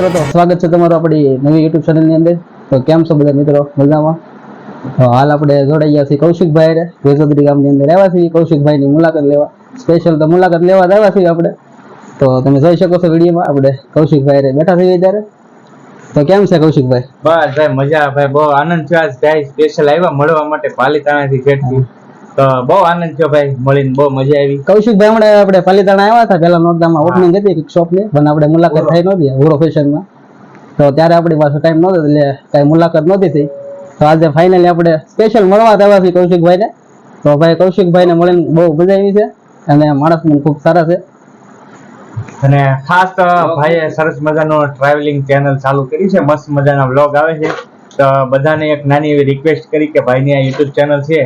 મિત્રો, તો સ્વાગત છે તમારું આપણી નવી યુટ્યુબ ચેનલની અંદર. તો કેમ છો બધા મિત્રો? મજામાં? હાલ આપણે જોડાઈ છીએ કૌશિકભાઈ રે, વેજોદરી ગામની અંદર આવ્યા છીએ. કૌશિકભાઈની મુલાકાત લેવા. સ્પેશિયલ તો મુલાકાત લેવા જ આવ્યા છીએ આપણે. તો તમે જોઈ શકો છો વિડીયોમાં આપણે કૌશિકભાઈ રે બેઠા છીએ ત્યારે તો કેમ છે કૌશિકભાઈ? બસ ભાઈ, મજા. ભાઈ, બહુ આનંદ થયો આજ. ભાઈ સ્પેશિયલ આવ્યા મળવા માટે પાલીતાણાથી જેટથી તો બહુ આનંદ થયો ભાઈ મળીને બહુ મજા આવી. કૌશિકભાઈ હમણાં આપણે પાલીતાણા આવ્યા હતા પહેલા નોરદામાં ઓપનિંગ હતી શોપની પણ આપણે મુલાકાત થઈ નહોતી હુરો ફેશનમાં તો ત્યારે આપણી પાસે ટાઈમ નહોતો એટલે કાંઈ મુલાકાત નહોતી થઈ. તો આજે ફાઇનલી આપણે સ્પેશિયલ મળવા આવ્યા છીએ કૌશિકભાઈને. તો ભાઈ કૌશિકભાઈને મળીને બહુ મજા આવી છે અને માણસ પણ ખૂબ સારા છે. અને ખાસ ભાઈએ સરસ મજાનો ટ્રાવેલિંગ ચેનલ ચાલુ કરી છે મસ્ત મજાના વ્લોગ આવે છે. તો બધાને એક નાની એવી રિક્વેસ્ટ કરી કે ભાઈની આ યુટ્યુબ ચેનલ છે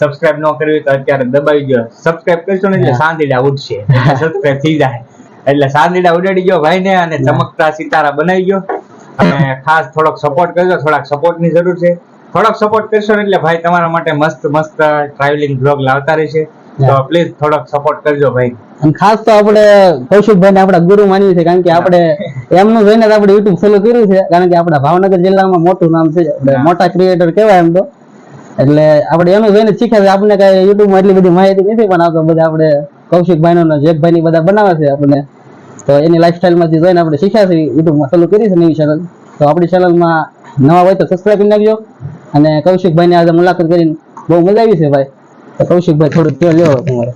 સબસ્ક્રાઇબ ન કરવી તો અત્યારે દબાવી ગયો. સબસ્ક્રાઇબ કરશો ને એટલે હા. સાંતીડા ઉડશે. સબસ્ક્રાઇબ થઈ જાય. એટલે સાંતીડા ઉડાડી ગયો ભાઈને અને ચમકતા સિતારા બનાવી ગયો. અને ખાસ થોડોક સપોર્ટ કરજો. થોડાક સપોર્ટની જરૂર છે. થોડોક સપોર્ટ કરશો એટલે ભાઈ તમારા માટે મસ્ત મસ્ત ટ્રાવેલિંગ બ્લોગ લાવતા રહેશે. તો. પ્લીઝ થોડોક સપોર્ટ કરજો ભાઈ. અને ખાસ તો આપણે કૌશિકભાઈને આપણા ગુરુ માનીએ છીએ કારણ કે આપણે એમનું જોઈને આપણે યુટ્યુબ ચાલુ કર્યું છે કારણ કે આપણા ભાવનગર જિલ્લામાં મોટું નામ છે મોટા ક્રિએટર કહેવાય એમ તો. એટલે આપણે એનું જોઈને શીખ્યા છે. આપણને કઈ યુટ્યુબમાં એટલી બધી માહિતી નથી, પણ આ બધા આપણે કૌશિકભાઈનો ને જેકભાઈની બધા બનાવે છે આપણને. તો એની લાઈફસ્ટાઈલમાંથી જોઈને આપણે શીખ્યા છે યુટ્યુબમાં ચાલુ કરી છે નવી ચેનલ તો આપણી ચેનલમાં નવા હોય તો સબસ્ક્રાઈબ કરી નાખજો. અને કૌશિકભાઈની આજે મુલાકાત કરીને બહુ મજા આવી છે ભાઈ. તો કૌશિકભાઈ થોડુંક કયો લેવો તમારે.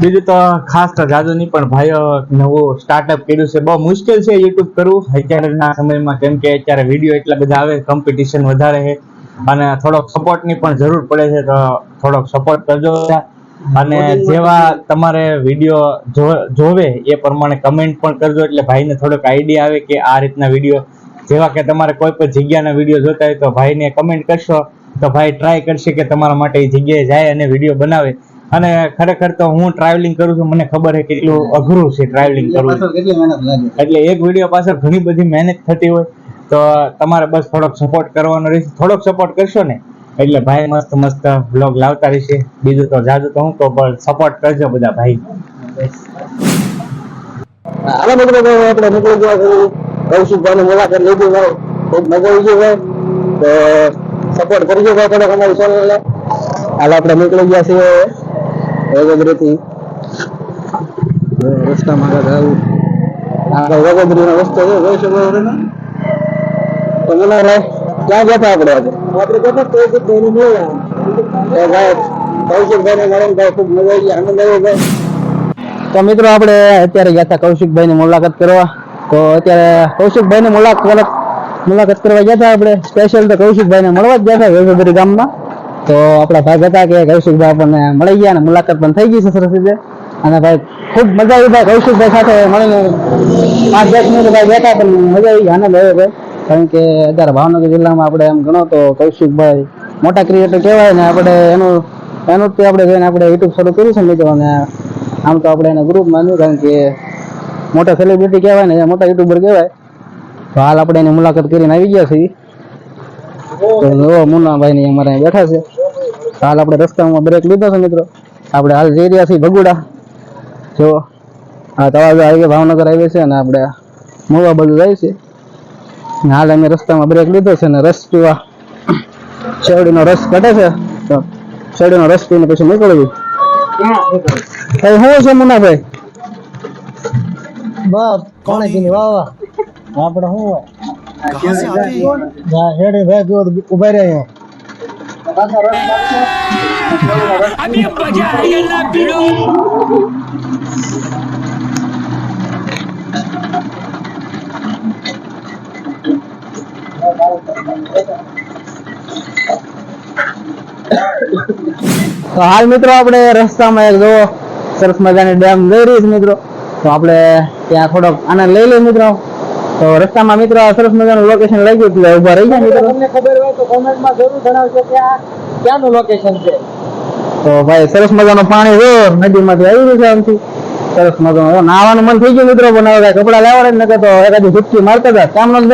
બીજું તો ખાસ તો જાદુ નહીં પણ ભાઈઓ નવું સ્ટાર્ટઅપ કર્યું છે. બહુ મુશ્કેલ છે યુટ્યુબ કરવું. અત્યારના સમયમાં કેમ કે અત્યારે વીડિયો એટલા બધા આવે કોમ્પિટિશન વધારે છે. અને થોડોક સપોર્ટની પણ જરૂર પડે છે તો થોડોક સપોર્ટ કરજો. અને જેવા તમારે વીડિયો જોવે એ પ્રમાણે કમેન્ટ પણ કરજો એટલે ભાઈને થોડોક આઈડિયા આવે કે આ રીતના વીડિયો જેવા કે તમારે કોઈ પણ જગ્યાના વીડિયો જોતા હોય તો ભાઈને કમેન્ટ કરશો તો ભાઈ ટ્રાય કરશે કે તમારા માટે એ જગ્યાએ જાય અને વીડિયો બનાવે. અને ખરેખર તો હું ટ્રાવેલિંગ કરું છું મને ખબર છે કેટલું અઘરું છે ટ્રાવેલિંગ કરવું. એટલે એક વીડિયો પાછળ ઘણી બધી મહેનત થતી હોય. તો તમારે બસ થોડોક સપોર્ટ કરવાનો રહેશે. થોડોક સપોર્ટ કરશો ને? એટલે ભાઈ મસ્ત મસ્ત બ્લોગ લાવતા રહેશે. બીજું તો જાજુ તો હું તો પણ સપોર્ટ કરજો બધા ભાઈ. હાલો મિત્રો તો આપણે નીકળી ગયા છીએ. કૌશિકભાઈની મુલાકાત લીધી ભાઈ ખૂબ મજા આવી ગઈ ભાઈ તો સપોર્ટ કરજો ભાઈ થોડોક અમારી ચેનલને હાલ આપણે નીકળી ગયા છીએ વગોદરીથી. રસ્તામાં આગળ આવું આગળ વગોદરીનો રસ્તો છે. જોઈ શકો તો ક્યાં ગયા હતા આપણે આજે? આપણે ગયા કૌશિકભાઈને મળ્યા તો ભાઈ કૌશિકભાઈને મળીને ભાઈ ખૂબ મજા આવી આનંદ આવ્યો ભાઈ. તો મિત્રો આપણે અત્યારે ગયા હતા કૌશિકભાઈની મુલાકાત કરવા. તો અત્યારે કૌશિકભાઈની મુલાકાત મુલાકાત કરવા ગયા હતા આપણે. સ્પેશિયલ તો કૌશિકભાઈને મળવા જ ગયા હતા વેસોદરી ગામમાં. તો આપણા ભાઈ હતા કે કૌશિકભાઈ આપણને મળી ગયા અને મુલાકાત પણ થઈ ગઈ છે સરસ રીતે. અને ભાઈ ખૂબ મજા આવી ભાઈ કૌશિકભાઈ સાથે મળીને. પાંચ દસ મિનિટ ભાઈ બેઠા પણ મજા આવી આનંદ આવ્યો ભાઈ. કારણ કે અત્યારે ભાવનગર જિલ્લામાં આપણે એમ ગણો તો કૌશિકભાઈ મોટા ક્રિએટર કહેવાય ને આપણે એનું એનું જ આપણે જોઈને આપણે યુટ્યુબ શરૂ કર્યું છે મિત્રો અને આમ તો આપણે એને ગ્રુપ માન્યું કારણ કે મોટા સેલિબ્રિટી કહેવાય ને, મોટા યુટ્યુબર કહેવાય. તો હાલ આપણે એની મુલાકાત કરીને આવી ગયા છીએ. તો મુન્નાભાઈ ને અમારે બેઠા છે. હાલ આપણે રસ્તામાં બ્રેક લીધો છે મિત્રો. આપણે હાલ જઈ રહ્યા છીએ ભગુડા. જો આ તળાજા આવી ભાવનગર આવી છે અને આપણે મોવા બાજુ જાય છે. હાલ અમે રસ્તામાં બ્રેક લીધો છે ને રસ પીવા શેરડીનો રસ કાઢે છે. તો શેરડીનો રસ પીને પછી નીકળવું ભાઈ શું છે મુનાભાઈ? બસ કોણે કીધી? વાહ વાહ. આપણે શું હોય? હા હેડે ભાઈ જો ઊભા રહ્યા તો હાલ મિત્રો આપણે રસ્તામાં એક જોવો સરસ મજાની ડેમ જઈ રહી છે મિત્રો. તો આપણે ત્યાં થોડોક આનંદ લઈ લઈએ મિત્રો. તો રસ્તામાં મિત્રો સરસ મજાનું લોકેશન લઈ ગયું એટલે ઊભા રહી ગયા મિત્રો. તમને ખબર હોય તો કોમેન્ટમાં જરૂર જણાવજો કે આ ક્યાંનું લોકેશન છે? તો ભાઈ સરસ મજાનું પાણી જો નદીમાંથી આવી રહ્યું છે આમથી સરસ મજાનું નાવાનું મન થઈ ગયું મિત્રો પણ હવે કપડાં કપડા લેવા નકર તો એકાદી ડૂબકી મારતા હતા. કામ ન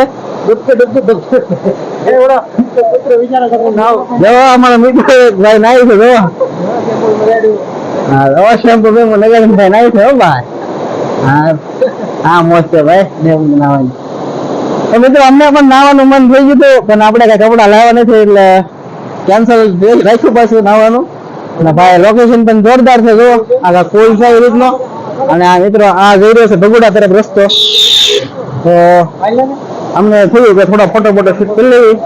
અમારા મિત્રો અમને પણ નાવાનું મન થઈ ગયું હતું, પણ આપણે કઈ કપડા લાવવા નથી, એટલે કેન્સલ રાખ્યું પાછું નાવાનું. અને ભાઈ લોકેશન પણ જોરદાર છે જો આ કોલ છે એ રીતનો. અને આ મિત્રો, આ જઈ રહ્યો છે ભગુડા તરફ રસ્તો. તો અમને થયું કે થોડા ફોટો ફોટો શૂટ કરી લેવી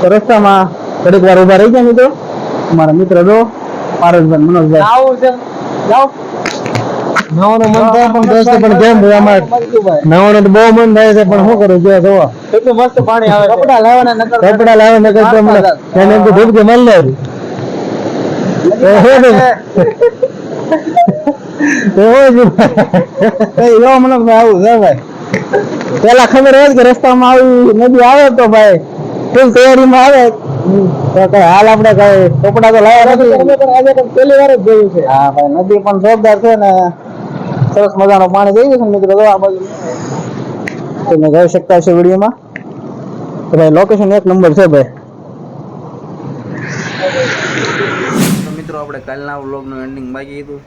તો રસ્તામાં થોડીક વાર ઊભા રહી ગયા મિત્રો. મારા મિત્ર જો પારસભાઈ મનોજભાઈ. આવું છે. જાઓ. નવાનું મન થાય પણ દોસ્તો પણ કેમ ભાઈ અમારે? તો બહુ મન થાય છે પણ શું કરું? જો જોવો કેટલું મસ્ત પાણી આવે કપડા લાવવાના નકર કપડા લાવવાના નકર તો મને એને તો ધૂપ કે મન લે. એવો મને આવું છે ભાઈ. પેલા ખબર હોય કે રસ્તામાં આવી નદી આવે તો ભાઈ ફૂલ તૈયારીમાં આવે. તો કઈ હાલ આપણે કઈ કપડા તો લાવ્યા નથી. આજે પહેલી વાર જ જોયું છે. હા ભાઈ નદી પણ જોરદાર છે ને સરસ મજાનું પાણી જઈ છે મિત્રો તો આ બાજુ. તમે જોઈ શકતા છો વિડીયોમાં. તો ભાઈ લોકેશન એક નંબર છે ભાઈ. મિત્રો આપણે કાલના વ્લોગનું એન્ડિંગ બાકી હતું.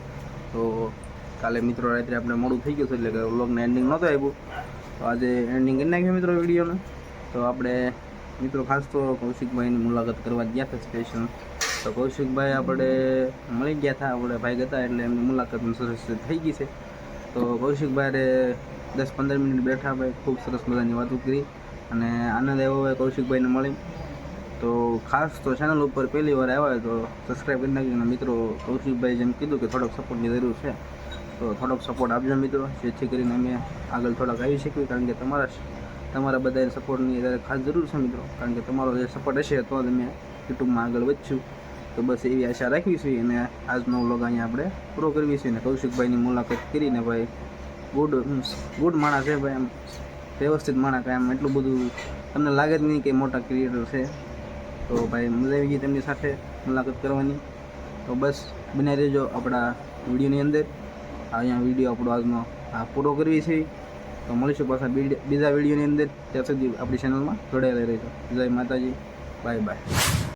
તો કાલે મિત્રો રાત્રે આપણે મોડું થઈ ગયું છે એટલે કે વ્લોગનું એન્ડિંગ નહોતું આવ્યું તો આજે એન્ડિંગ કરી નાખ્યું મિત્રો વિડીયોને. તો આપણે મિત્રો ખાસ તો કૌશિકભાઈની મુલાકાત કરવા ગયા હતા સ્પેશિયલ તો કૌશિકભાઈ આપણે મળી ગયા હતા, આપણે ભાઈ હતા એટલે એમની મુલાકાત સરસ થઈ ગઈ છે. તો કૌશિકભાઈ દસ પંદર મિનિટ બેઠા ભાઈ, ખૂબ સરસ મજાની વાતો કરી અને આનંદ આવ્યો હોય કૌશિકભાઈને મળી. તો ખાસ તો ચેનલ ઉપર પહેલી વાર આવ્યા હોય તો સબસ્ક્રાઈબ કરી નાખજો મિત્રો કૌશિકભાઈ જેમ કીધું કે થોડોક સપોર્ટની જરૂર છે. તો થોડોક સપોર્ટ આપજો મિત્રો, જેથી કરીને અમે આગળ થોડાક આવી શકીએ, કારણ કે તમારા તમારા બધાને સપોર્ટની અત્યારે ખાસ જરૂર છે મિત્રો, કારણ કે તમારો જે સપોર્ટ હશે તો જ અમે યુટ્યુબમાં આગળ વધશું. તો બસ એવી આશા રાખવી છે અને આજનો વ્લોગ અહીંયા આપણે પૂરો કરવી છે અને કૌશિકભાઈની મુલાકાત કરીને ભાઈ ગુડ ગુડ માણસ છે ભાઈ એમ, વ્યવસ્થિત માણસ એમ એટલું બધું તમને લાગે જ નહીં કે મોટા ક્રિએટર છે. તો ભાઈ મજા આવી ગઈ તેમની સાથે મુલાકાત કરવાની. તો બસ બનાવી દેજો આપણા વિડીયોની અંદર. અહીંયા વીડિયો આપણો આજનો આ પૂરો કરવી છે. તો મળીશું પાછા બીજા વિડીયોની અંદર. ત્યાં સુધી આપણી ચેનલમાં જોડાયેલા રહેજો. જય માતાજી. Bye bye